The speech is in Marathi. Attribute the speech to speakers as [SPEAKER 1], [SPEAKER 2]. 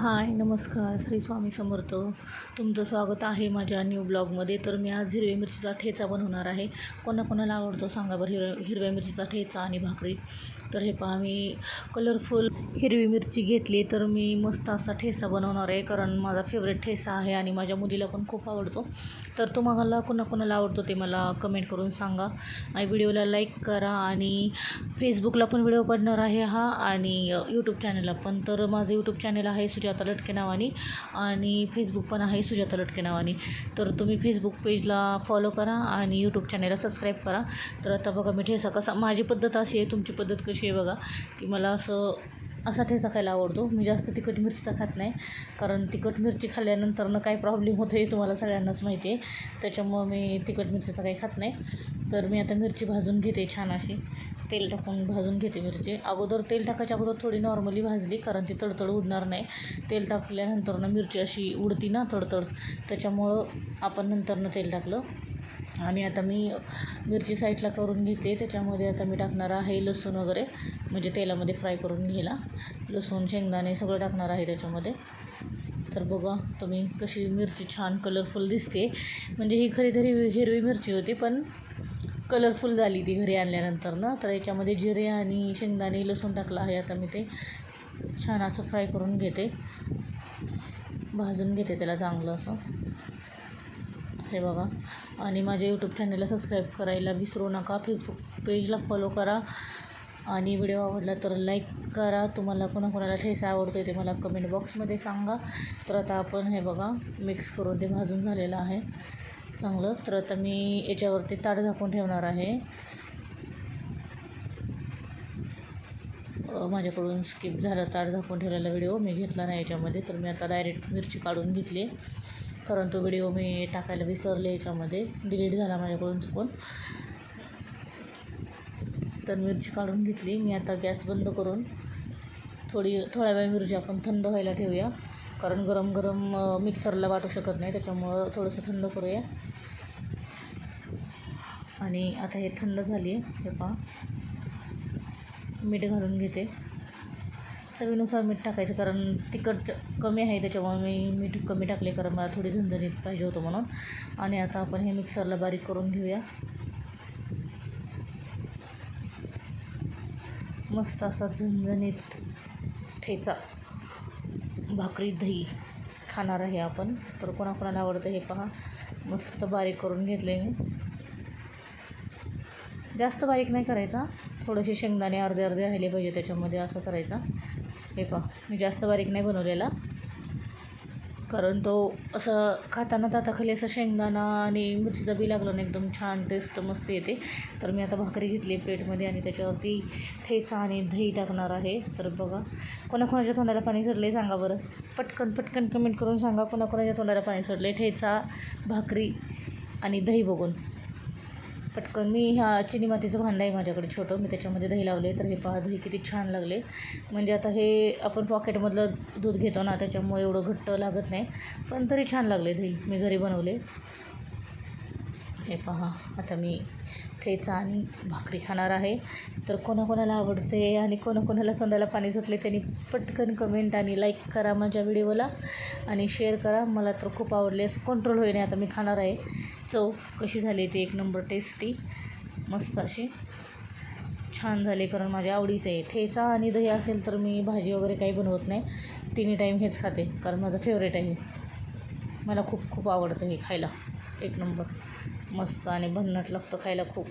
[SPEAKER 1] हाय नमस्कार. श्री स्वामी समर्थ. तुमचं स्वागत आहे माझ्या न्यू ब्लॉगमध्ये तर मी आज हिरव्या मिरचीचा ठेचा बनवणार आहे. कोणाकोणाला आवडतो सांगा बरं हिर हिरव्या मिरचीचा ठेचा आणि भाकरी. तर हे पहा मी कलरफुल हिरवी मिरची घेतली. तर मी मस्त असा ठेचा बनवणार आहे कारण माझा फेवरेट ठेचा आहे आणि माझ्या मुलीला पण खूप आवडतो. तर तुम्हाला कोणाकोणाला आवडतो ते मला कमेंट करून सांगा. आणि व्हिडिओला लाईक करा आणि फेसबुकला पण व्हिडिओ पडणार आहे हा आणि यूट्यूब चॅनलला पण. तर माझं यूट्यूब चॅनल आहे सुजाता लटके नावाने आणि फेसबुक पण आहे सुजाता लटके नावाने. तर तुम्ही फेसबुक पेजला फॉलो करा आणि यूट्यूब चॅनलला सबस्क्राईब करा. तर आता बघा मी ठेसा कसा माझी पद्धत अशी आहे तुमची पद्धत कशी आहे बघा की मला असं असा ठेचा खायला आवडतो. मी जास्त तिखट मिरचीचा खात नाही. कारण तिखट मिरची खाल्ल्यानंतरनं काय प्रॉब्लेम होतो हे तुम्हाला सगळ्यांनाच माहिती आहे त्याच्यामुळं मी तिखट मिरचीचा काही खात नाही. तर मी आता मिरची भाजून घेते छान अशी. तेल टाकून भाजून घेते मिरची. अगोदर तेल टाकायच्या अगोदर थोडी नॉर्मली भाजली कारण ती तडतड उडणार नाही. तेल टाकल्यानंतरनं मिरची अशी उडती ना तडतड. त्याच्यामुळं आपण नंतरनं तेल टाकलं. आणि आता मी मिरची साईडला करून घेते. त्याच्यामध्ये आता मी टाकणार आहे लसूण वगैरे. म्हणजे तेलामध्ये फ्राय करून घ्यायला. लसूण शेंगदाणे सगळं टाकणार आहे त्याच्यामध्ये. तर बघा तुम्ही कशी मिरची छान कलरफुल दिसते. म्हणजे ही खरी तरी हिरवी मिरची होती पण कलरफुल झाली ती घरी आणल्यानंतर ना. तर याच्यामध्ये जिरे आणि शेंगदाणे लसूण टाकलं आहे. आता मी ते छान असं फ्राय करून घेते. भाजून घेते त्याला चांगलं असं. हे बघा. आणि माझ्या यूट्यूब चॅनलला सबस्क्राईब करायला विसरू नका. फेसबुक पेजला फॉलो करा. आणि व्हिडिओ आवडला तर लाईक करा. तुम्हाला कोणाकोणाला ठेसा आवडतो ते मला कमेंट बॉक्समध्ये सांगा. तर आता आपण हे बघा मिक्स करून ते भाजून झालेलं आहे. चांगलं. तर आता मी याच्यावरती ताट झाकून ठेवणार आहे. माझ्याकडून स्किप झालं ताट झाकून ठेवलेला व्हिडिओ मी घेतला नाही याच्यामध्ये. तर मी आता डायरेक्ट मिरची काढून घेतली. कारण तो व्हिडिओ मी टाकायला विसरले याच्यामध्ये. डिलीट झाला माझ्याकडून चुकून. तर मिरची काढून घेतली. मी आता गॅस बंद करून थोडी थोड्या वेळ मिरची आपण थंड व्हायला ठेवूया. कारण गरम गरम मिक्सरला वाटू शकत नाही. त्याच्यामुळं थोडंसं थंड करूया. आणि आता हे थंड झाली आहे हे पहा. मीठ घालून घेते. चवीनुसार मीठ टाकायचं कारण तिखट कमी आहे त्याच्यामुळे मी मीठ कमी टाकले कारण मला थोडी झणझणीत पाहिजे होतं म्हणून. आणि आता आपण हे मिक्सरला बारीक करून घेऊया. मस्त असा झणझणीत ठेचा भाकरी दही खाणार आहे आपण. तर कोणाकोणाला आवडतं हे पहा. मस्त बारीक करून घेतले मी. जास्त बारीक नाही करायचा. थोडेसे शेंगदाणे अर्धे अर्धे राहिले पाहिजे त्याच्यामध्ये असं करायचा. हे पहा मी जास्त बारीक नाही बनवलेला. कारण तो असं खाताना ताताखाली असं शेंगदाणा आणि मिरचीचा बी लागलं ना एकदम छान टेस्ट मस्त येते. तर मी आता भाकरी घेतली प्लेटमध्ये आणि त्याच्यावरती ठेचा आणि दही टाकणार आहे. तर बघा कोणाकोणाच्या तोंडाला पाणी सरले सांगा बरं. पटकन पटकन कमेंट करून सांगा कोणाकोणाच्या तोंडाला पाणी सुटले ठेचा भाकरी आणि दही बघून. पटकन. मी ह्या चिनी मातीचं भांडं आहे माझ्याकडे छोटं. मी त्याच्यामध्ये दही लावले तर हे पहा दही किती छान लागले. म्हणजे आता हे आपण पॉकेटमधलं दूध घेतो ना त्याच्यामुळे एवढं घट्ट लागत नाही. पण तरी छान लागले दही. मी घरी बनवले. हे पहा आता मी ठेचा आणि भाकरी खाणार आहे. तर कोणाकोणाला आवडते आणि कोणाकोणाला तोंडाला पाणी सुटले त्यांनी पटकन कमेंट आणि लाईक करा माझ्या व्हिडिओला आणि शेअर करा. मला तर खूप आवडले असं कंट्रोल होईने आता मी खाणार आहे. चव कशी झाली ती एक नंबर टेस्टी मस्त अशी. छान झाले कारण माझ्या आवडीचं आहे. ठेचा आणि दही असेल तर मी भाजी वगैरे काही बनवत नाही. तिन्ही टाईम हेच खाते कारण माझं फेवरेट आहे. मला खूप खूप आवडतं हे खायला. एक नंबर मस्त आणि भन्नाट लागतं खायला खूप.